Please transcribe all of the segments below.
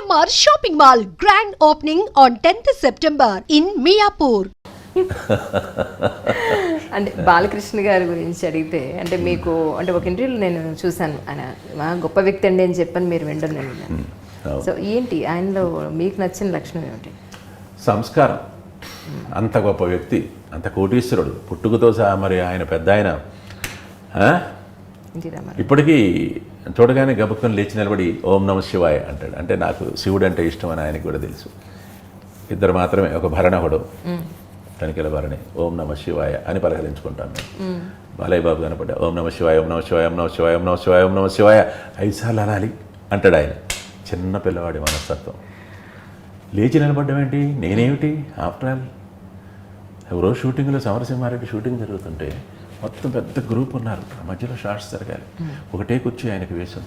CMR shopping mall grand opening on 10th September in Miyapur అంటే బాలకృష్ణ గారి గురించి అడిగితే అంటే మీకు అంటే ఒక ఇంటర్వ్యూలో నేను చూశాను. ఆయన "మా గొప్ప వ్యక్తి అండి అని చెప్పని మీరు వినడం నేను విన్నాను అవును. సో ఏంటి? ఆయనలో మీకు నచ్చిన లక్షణం ఏమిటి? సంస్కారం. అంత గొప్ప వ్యక్తి అంత కోటీశ్వరుడు. పుట్టుకతో సహా మరి ఆయన పెద్ద ఆయన. ఇప్పటికీ చూడగానే గబుక్కని లేచి నిలబడి ఓం నమ శివాయ అంటాడు. అంటే నాకు శివుడు అంటే ఇష్టం అని ఆయనకు కూడా తెలుసు. ఇద్దరు మాత్రమే ఒక భరణకుడు తనిఖీల భరణి ఓం నమ శివాయ అని పలకరించుకుంటాను నేను. బాలయ్య బాబు కనపడ్డా ఓం నమ శివాయ ఓం నమ శివాయ ఓం నమ శివాయ ఓం నమ శివాయ ఓం నమ శివాయ ఐదు సార్లు అనాలి అంటాడు ఆయన. చిన్న పిల్లవాడి మనస్తత్వం. లేచి నిలబడ్డం ఏంటి? నేనేమిటి? ఆఫ్టర్ ఆల్ ఎవరో షూటింగ్లో సమరసింహారెడ్డి షూటింగ్ జరుగుతుంటే మొత్తం పెద్ద గ్రూప్ ఉన్నారు. ఆ మధ్యలో షార్ట్స్ జరగాలి. ఒకటే కూర్చి ఆయనకి వేశాం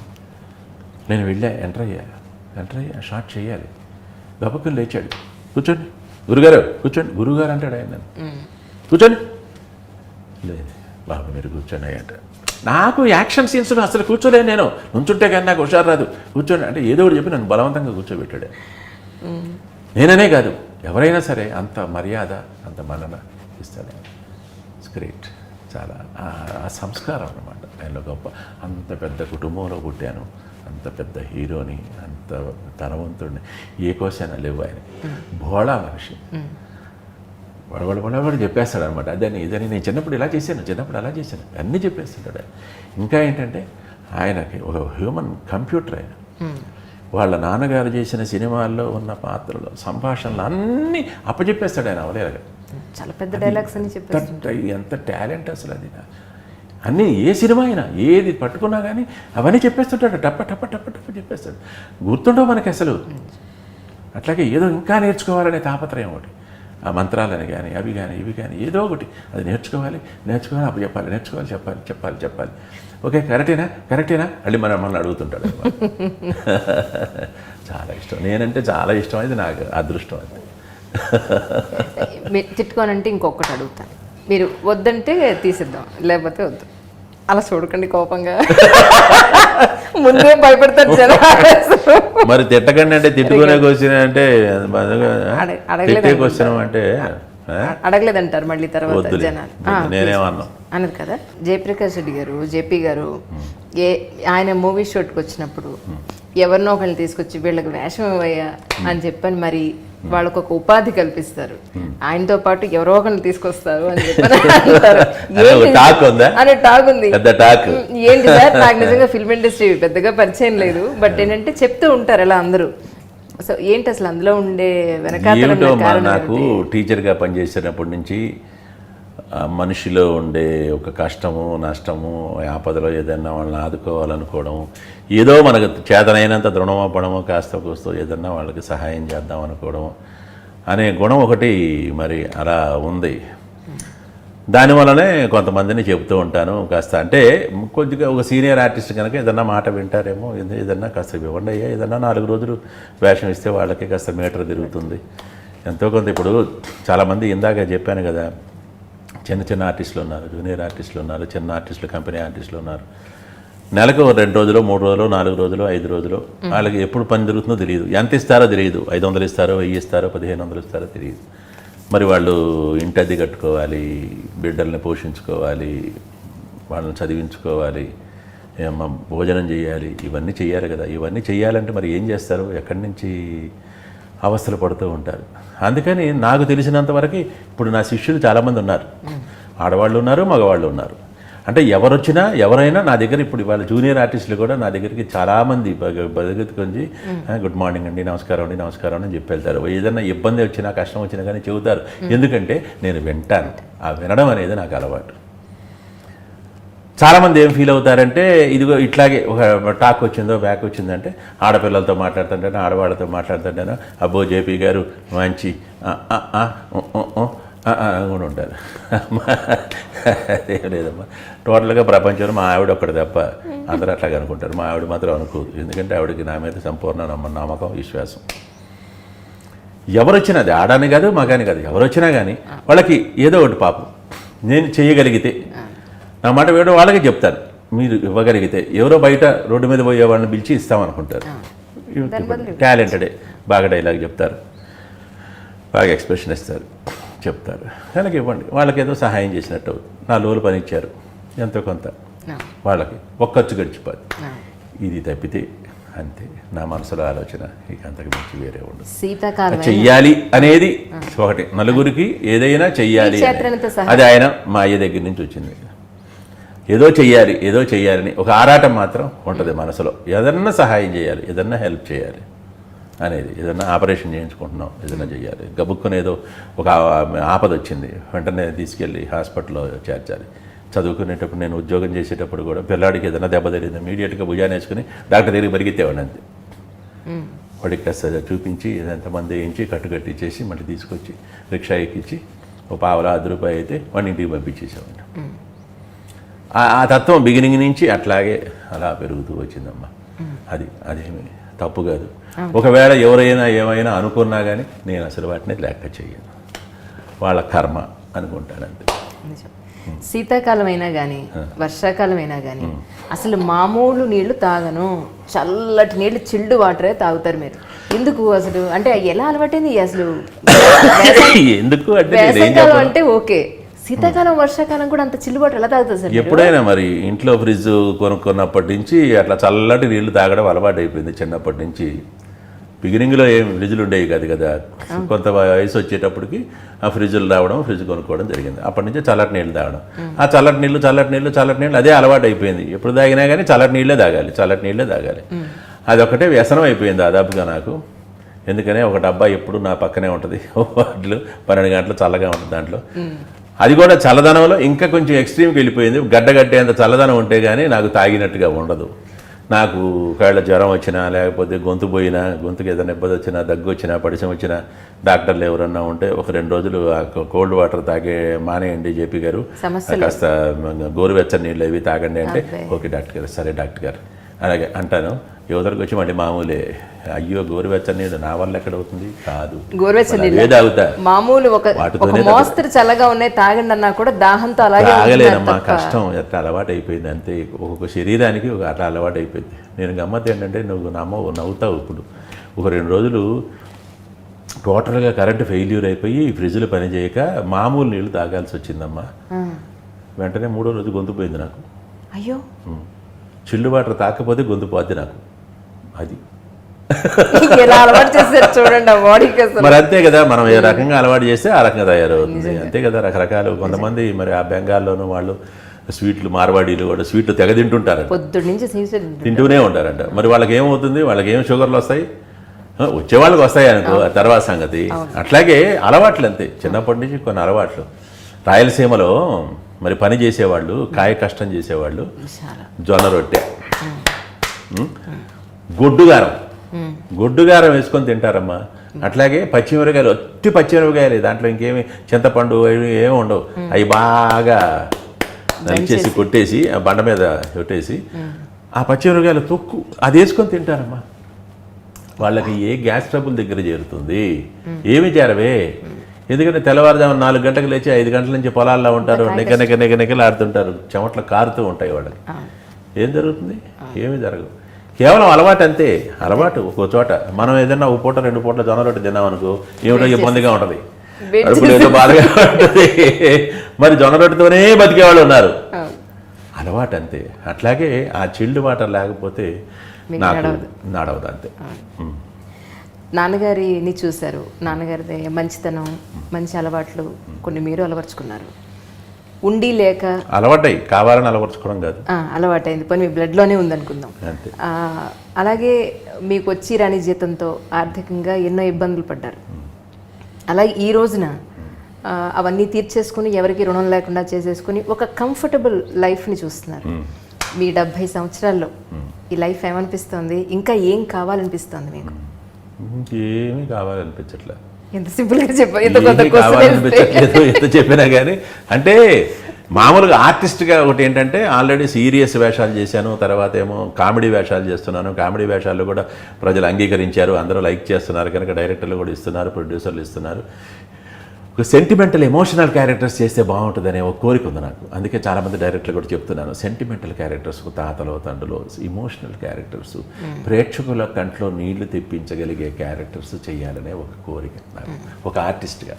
నేను వెళ్ళా ఎంటర్ అయ్యా. ఎంటర్ అయ్యా షార్ట్ చేయాలి. గబక్కలు లేచాడు. కూర్చోండి. గురుగారు కూర్చోండి. గురుగారు అంటాడు ఆయన నన్ను. కూర్చోండి. లేదు బాబు మీరు కూర్చోండి అయ్యా అంటాడు నాకు యాక్షన్ సీన్స్ అసలు కూర్చోలేను నేను. నుంచుంటే కానీ నాకు హుషారు రాదు. కూర్చోండి. అంటే ఏదో ఒకటి చెప్పి నన్ను బలవంతంగా కూర్చోబెట్టాడు. నేననే కాదు. ఎవరైనా సరే అంత మర్యాద అంత మన్నన ఇస్తాడు ఇట్స్ గ్రేట్ చాలా ఆ- సంస్కారం అన్నమాట. ఆయనలో గొప్ప అంత పెద్ద కుటుంబంలో పుట్టాను. అంత పెద్ద హీరోని అంత ధనవంతుడిని. ఏ కోసైనా లేవు ఆయన. భోళా మనిషి. వడవడ వడవడ చెప్పేస్తాడు అనమాట అదని ఇదని నేను చిన్నప్పుడు ఇలా చేశాను చిన్నప్పుడు అలా చేశాను. అన్నీ చెప్పేస్తుంటాడు. ఇంకా ఏంటంటే ఆయనకి ఒక హ్యూమన్ కంప్యూటర్ ఆయన. వాళ్ళ నాన్నగారు చేసిన సినిమాల్లో ఉన్న పాత్రలు సంభాషణలు అన్నీ అప్పచెప్పేస్తాడు ఆయన అవలేరుగా చాలా పెద్ద డైలాగ్స్ అని చెప్పేసి ఎంత టాలెంట్ అసలు అది అన్నీ ఏ సినిమా అయినా ఏది పట్టుకున్నా కానీ అవన్నీ చెప్పేస్తుంటాడు. టప్ప టప్ప టప్ప టప్ప చెప్పేస్తాడు. గుర్తుండవు మనకి అసలు. అట్లాగే ఏదో ఇంకా నేర్చుకోవాలనే తాపత్రయం ఒకటి. ఆ మంత్రాలని కానీ అవి కానీ ఇవి కానీ ఏదో ఒకటి. అది నేర్చుకోవాలి నేర్చుకోవాలి అప్పుడు చెప్పాలి నేర్చుకోవాలి చెప్పాలి చెప్పాలి చెప్పాలి. ఓకే కరెక్టేనా? కరెక్టేనా? మళ్ళీ మనం మనల్ని అడుగుతుంటాడు. చాలా ఇష్టం. నేనంటే చాలా ఇష్టం. అది నాకు అదృష్టం అది. తిట్టుకోనంటే ఇంకొకటి అడుగుతాను మీరు వద్దంటే తీసిద్దాం లేకపోతే వద్దు. అలా చూడకండి కోపంగా. ముందే భయపడతారు జనాలు. మరి తిట్టకండి అంటే తిట్టుకునే క్వశ్చన్ అంటే క్వశ్చన్ అంటే? అడగలేదంటారు మళ్ళీ తర్వాత. జనాలు. నేనేమన్నా? అన్నారు కదా. జయప్రకాష్ రెడ్డి గారు జేపీ గారు ఏ ఆయన మూవీ షూట్కి వచ్చినప్పుడు ఎవరినో ఒకరిని తీసుకొచ్చి వీళ్ళకి వేషం ఇవ్వయ్యా అని చెప్పని మరి వాళ్ళకు ఒక ఉపాధి కల్పిస్తారు. ఆయనతో పాటు ఎవరో ఒకరిని తీసుకొస్తారు అని ఏంటి? టాక్ ఉందా? ఏంటి సార్? నాకు నిజంగా ఫిల్మ్ ఇండస్ట్రీ పెద్దగా పరిచయం లేదు. బట్ ఏంటంటే చెప్తూ ఉంటారు అలా అందరూ. సో ఏంటి అసలు అందులో ఉండే ఏమిటో నాకు? టీచర్గా పనిచేసినప్పటి నుంచి మనిషిలో ఉండే ఒక కష్టము నష్టము ఆపదలో ఏదైనా వాళ్ళని ఆదుకోవాలనుకోవడం ఏదో మనకు చేతనైనంత దృఢమపడము కాస్త కూస్తో ఏదన్నా వాళ్ళకి సహాయం చేద్దాం అనుకోవడం అనే గుణం ఒకటి మరి అలా ఉంది దానివల్లనే కొంతమందిని చెబుతూ ఉంటాను కాస్త. అంటే కొద్దిగా ఒక సీనియర్ ఆర్టిస్ట్ కనుక ఏదన్నా మాట వింటారేమో ఏద- ఏదన్నా కాస్త ఇవ్వండి అయ్యా ఏదన్నా నాలుగు రోజులు వేషం ఇస్తే వాళ్ళకి కాస్త మీటర్ తిరుగుతుంది. ఎంతో కొంత ఇప్పుడు చాలామంది ఇందాక చెప్పాను కదా చిన్న చిన్న ఆర్టిస్టులు ఉన్నారు జూనియర్ ఆర్టిస్టులు ఉన్నారు చిన్న ఆర్టిస్టులు కంపెనీ ఆర్టిస్టులు ఉన్నారు. నెలకు రెండు రోజులు మూడు రోజులు నాలుగు రోజులు ఐదు రోజులు వాళ్ళకి ఎప్పుడు పని జరుగుతుందో తెలియదు. ఎంత ఇస్తారో తెలియదు. ఐదు వందలు ఇస్తారో వెయ్యి ఇస్తారో పదిహేను వందలు ఇస్తారో తెలియదు. మరి వాళ్ళు ఇంటి అద్దె కట్టుకోవాలి బిడ్డల్ని పోషించుకోవాలి వాళ్ళని చదివించుకోవాలి ఏమో భోజనం చేయాలి ఇవన్నీ చేయాలి కదా. ఇవన్నీ చేయాలంటే మరి ఏం చేస్తారు? ఎక్కడి నుంచి అవస్థలు పడుతూ ఉంటారు. అందుకని నాకు తెలిసినంత వరకు ఇప్పుడు నా శిష్యులు చాలామంది ఉన్నారు. ఆడవాళ్ళు ఉన్నారు మగవాళ్ళు ఉన్నారు. అంటే ఎవరొచ్చినా ఎవరైనా నా దగ్గర ఇప్పుడు ఇవాళ జూనియర్ ఆర్టిస్టులు కూడా నా దగ్గరికి చాలామంది బతికొంచి గుడ్ మార్నింగ్ అండి నమస్కారం అండి నమస్కారం అని చెప్పి వెళ్తారు. ఏదైనా ఇబ్బంది వచ్చినా కష్టం వచ్చినా కానీ చెబుతారు. ఎందుకంటే నేను వింటాను. ఆ వినడం అనేది నాకు అలవాటు. చాలామంది ఏం ఫీల్ అవుతారంటే ఇదిగో ఇట్లాగే ఒక టాక్ వచ్చిందో బ్యాక్ వచ్చిందంటే ఆడపిల్లలతో మాట్లాడుతుంటాను ఆడవాళ్ళతో మాట్లాడుతుంటాను అబ్బో జేపీ గారు మంచి కూడా ఉంటారు. అదేం లేదమ్మా. టోటల్గా ప్రపంచంలో మా ఆవిడ ఒక్కటి తప్ప అందరూ అట్లాగే అనుకుంటారు. మా ఆవిడ మాత్రం అనుకోదు. ఎందుకంటే ఆవిడకి నా మీద సంపూర్ణ నమ్మ నమ్మకం విశ్వాసం. ఎవరొచ్చినా అది ఆడని కాదు మగాని కాదు. ఎవరొచ్చినా కానీ వాళ్ళకి ఏదో ఒకటి పాపం. నేను చేయగలిగితే నా మాట వేయడం వాళ్ళకి చెప్తాను మీరు ఇవ్వగలిగితే ఎవరో బయట రోడ్డు మీద పోయే వాళ్ళని పిలిచి ఇస్తామనుకుంటారు. టాలెంటెడే బాగా డైలాగ్ చెప్తారు. బాగా ఎక్స్ప్రెషన్ ఇస్తారు. చెప్తారు. వాళ్ళకి ఇవ్వండి. వాళ్ళకి ఏదో సహాయం చేసినట్టు అవుతుంది. నాలుగు రోజులు పని ఇచ్చారు. ఎంతో కొంత. వాళ్ళకి ఒక్క ఖర్చు గడిచిపోద్ది. ఆ. ఇది తప్పితే అంతే. నా మనసులో ఆలోచన ఇక అంతకు మించి వేరే ఉండదు. శీతాకాలం చెయ్యాలి అనేది ఒకటి. నలుగురికి ఏదైనా చెయ్యాలి. అది ఆయన మా అయ్య దగ్గర నుంచి వచ్చింది. ఏదో చెయ్యాలి ఏదో చెయ్యాలని. ఒక ఆరాటం మాత్రం ఉంటుంది మనసులో. ఏదన్నా సహాయం చేయాలి ఏదన్నా హెల్ప్ చేయాలి. అనేది. ఏదన్నా ఆపరేషన్ చేయించుకుంటున్నాం ఏదైనా చేయాలి గబుక్కుని ఏదో ఒక ఆపద వచ్చింది వెంటనే తీసుకెళ్ళి హాస్పిటల్లో చేర్చాలి. చదువుకునేటప్పుడు నేను ఉద్యోగం చేసేటప్పుడు కూడా పిల్లాడికి ఏదైనా దెబ్బ తగిలింది ఇమీడియట్గా భుజాన్ని వేసుకుని డాక్టర్ దగ్గరికి పరిగెత్తేవాడిని అంతే. వాడికి కాస్త చూపించి ఎంతమంది వేయించి కట్టుకట్టి చేసి మళ్ళీ తీసుకొచ్చి రిక్షా ఎక్కించి ఒక పావలా అర్ధ రూపాయి అయితే వాడిని ఇంటికి పంపించేసేవాడిని. ఆ- ఆ తత్వం బిగినింగ్ నుంచి అట్లాగే అలా పెరుగుతూ వచ్చిందమ్మా. అది అదేమి తప్పు కాదు. ఒకవేళ ఎవరైనా ఏమైనా అనుకున్నా కానీ నేను అసలు వాటిని లెక్క చెయ్యను. వాళ్ళ కర్మ అనుకుంటాను అంతే. శీతాకాలం అయినా కానీ వర్షాకాలం అయినా కానీ అసలు మామూలు నీళ్ళు తాగను. చల్లటి నీళ్ళు చిల్డ్ వాటరే తాగుతారు మీరు. ఎందుకు అసలు? అంటే ఎలా అలవాటైంది అసలు? ఎందుకు అంటే ఓకే. శీతాకాలం వర్షాకాలం కూడా అంత చిల్లు వాటర్ ఎలా తాగుతారు సార్? ఎప్పుడైనా మరి ఇంట్లో ఫ్రిడ్జ్ కొనుక్కున్నప్పటి నుంచి అట్లా చల్లటి నీళ్ళు తాగడం అలవాటు అయిపోయింది చిన్నప్పటి నుంచి. బిగినింగ్లో ఏం ఫ్రిడ్జ్లు ఉండేవి కాదు కదా. కొంత వయసు వచ్చేటప్పటికి ఆ ఫ్రిడ్జ్లు రావడం ఫ్రిడ్జ్ కొనుక్కోవడం జరిగింది. అప్పటి నుంచి చల్లటి నీళ్ళు తాగడం. ఆ. చల్లటి నీళ్ళు చల్లటి నీళ్ళు చల్లటి నీళ్ళు అదే అలవాటు అయిపోయింది ఎప్పుడు తాగినా కానీ చల్లటి నీళ్ళే తాగాలి చల్లటి నీళ్ళే తాగాలి. అది ఒకటే వ్యసనం అయిపోయింది దాదాపుగా నాకు. ఎందుకని ఒక డబ్బా ఎప్పుడు నా పక్కనే ఉంటుంది. వాటిలో పన్నెండు గంటలు చల్లగా ఉంటుంది దాంట్లో. అది కూడా చల్లదనంలో ఇంకా కొంచెం ఎక్స్ట్రీమ్కి వెళ్ళిపోయింది. గడ్డ కట్టేంత చల్లదనం ఉంటే కానీ నాకు తాగినట్టుగా ఉండదు. నాకు ఒకవేళ జ్వరం వచ్చినా లేకపోతే గొంతు పోయినా గొంతుకి ఏదైనా ఇబ్బంది వచ్చినా దగ్గు వచ్చినా పడిసం వచ్చినా డాక్టర్లు ఎవరన్నా ఉంటే ఒక రెండు రోజులు కోల్డ్ వాటర్ తాగే మానేయండి జేపీ గారు. కాస్త గోరువెచ్చని నీళ్ళు అవి తాగండి అంటే ఓకే డాక్టర్ గారు. సరే డాక్టర్ గారు. అలాగే అంటాను యువతలకు వచ్చి మళ్ళీ మామూలే అయ్యో గోరువెచ్చని నీళ్ళు నా వల్ల ఎక్కడ అవుతుంది కాదు తాగుతా? మామూలు ఒక మోస్తరు చల్లగా ఉన్నాయి తాగండి అన్నా కూడా దాహంతో అలాగే తప్ప. కష్టం. ఎట్లా అలవాటు అయిపోయింది అంతే. ఒక్కొక్క శరీరానికి ఒక అట్లా అలవాటు అయిపోయింది నేను గమ్మత్ ఏంటంటే నువ్వు నమ్మ నవ్వుతావు ఇప్పుడు. ఒక రెండు రోజులు టోటల్గా కరెంటు ఫెయిల్యూర్ అయిపోయి ఫ్రిడ్జ్లు పనిచేయక మామూలు నీళ్ళు తాగాల్సి వచ్చిందమ్మా. వెంటనే మూడో రోజు గొంతు పోయింది నాకు. అయ్యో. చిల్లు వాటర్ తాకపోతే గొంతు పోద్ది నాకు. అది. మరి అంతే కదా మనం ఏ రకంగా అలవాటు చేస్తే ఆ రకంగా తయారవుతుంది. అంతే కదా రకరకాలు కొంతమంది మరి ఆ బెంగాల్లోనూ వాళ్ళు స్వీట్లు మార్వాడీలు కూడా స్వీట్లు తెగ తింటుంటారు. తింటూనే ఉంటారంట మరి వాళ్ళకి ఏమవుతుంది? వాళ్ళకి ఏం షుగర్లు వస్తాయి? ఆ, వచ్చే వాళ్ళకి వస్తాయి అనుకో తర్వాత సంగతి. అట్లాగే అలవాట్లు అంతే చిన్నప్పటి నుంచి కొన్ని అలవాట్లు. రాయలసీమలో మరి పని చేసేవాళ్ళు కాయ కష్టం చేసేవాళ్ళు జొన్న రొట్టె? గొడ్డుగారం గొడ్డుగారం వేసుకొని తింటారమ్మా. అట్లాగే పచ్చిమిరకాయలు ఒట్టి పచ్చిమిరపకాయలు దాంట్లో ఇంకేమి చింతపండు అవి ఏమి ఉండవు. అవి బాగా దంచేసి కొట్టేసి ఆ బండ మీద కొట్టేసి ఆ పచ్చిమిరపకాయలు తొక్కు అది వేసుకొని తింటారమ్మా. వాళ్ళకి ఏ గ్యాస్ ట్రబుల్ దగ్గర చేరుతుంది? ఏమి చేరవే? ఎందుకంటే తెల్లవారుజామున నాలుగు గంటలకు లేచి ఐదు గంటల నుంచి పొలాల్లో ఉంటారు నిగ నిగ నిగ నిగలు ఆడుతుంటారు. చెమట్లు కారుతూ ఉంటాయి వాళ్ళకి. ఏం జరుగుతుంది? ఏమీ జరగదు కేవలం అలవాటు అంతే. అలవాటు ఒక్కో చోట. మనం ఏదైనా ఒక పూట రెండు పూటల జొన్న రొట్టె తిన్నాం అనుకో ఏమిటో ఇబ్బందిగా ఉంటుంది. వేడి కడుపులో ఏదో బాధగా ఉంటుంది. మరి జొన్న రొట్టెతోనే బతికేవాళ్ళు ఉన్నారు. అలవాటు అంతే. అట్లాగే ఆ చిల్డ్ వాటర్ లేకపోతే నాకు నడవదు. అంతే. నాన్నగారిని చూశారు. నాన్నగారిది మంచితనం మంచి అలవాట్లు కొన్ని మీరు అలవర్చుకున్నారు. ఉండి లేక అలవాటై కావాలని అలవరుచుకోవడం కాదు. అలవాటైంది. పని మీ బ్లడ్లోనే ఉందనుకుందాం. అలాగే మీకు వచ్చి రాని జీతంతో ఆర్థికంగా ఎన్నో ఇబ్బందులు పడ్డారు. అలాగే ఈ రోజున అవన్నీ తీర్చేసుకుని ఎవరికి రుణం లేకుండా చేసేసుకుని ఒక కంఫర్టబుల్ లైఫ్ని చూస్తున్నారు. మీ డెబ్భై సంవత్సరాల్లో ఈ లైఫ్ ఏమనిపిస్తుంది? ఇంకా ఏం కావాలనిపిస్తుంది మీకు? ఇంకేమీ కావాలనిపించట్లే. ఎంత సింపుల్గా ఎంత చెప్పినా కానీ అంటే మామూలుగా ఆర్టిస్ట్గా ఒకటి ఏంటంటే ఆల్రెడీ సీరియస్ వేషాలు చేశాను తర్వాత ఏమో కామెడీ వేషాలు చేస్తున్నాను. కామెడీ వేషాలు కూడా ప్రజలు అంగీకరించారు అందరూ లైక్ చేస్తున్నారు కనుక డైరెక్టర్లు కూడా ఇస్తున్నారు ప్రొడ్యూసర్లు ఇస్తున్నారు. ఒక సెంటిమెంటల్ ఎమోషనల్ క్యారెక్టర్స్ చేస్తే బాగుంటుందనే ఒక కోరిక ఉంది నాకు. అందుకే చాలామంది డైరెక్టర్లు కూడా చెప్తున్నాను సెంటిమెంటల్ క్యారెక్టర్స్ తాతలో తండ్రిలో ఇమోషనల్ క్యారెక్టర్స్ ప్రేక్షకుల కంట్లో నీళ్ళు తెప్పించగలిగే క్యారెక్టర్స్ చేయాలనే ఒక కోరిక నాకు ఒక ఆర్టిస్ట్గా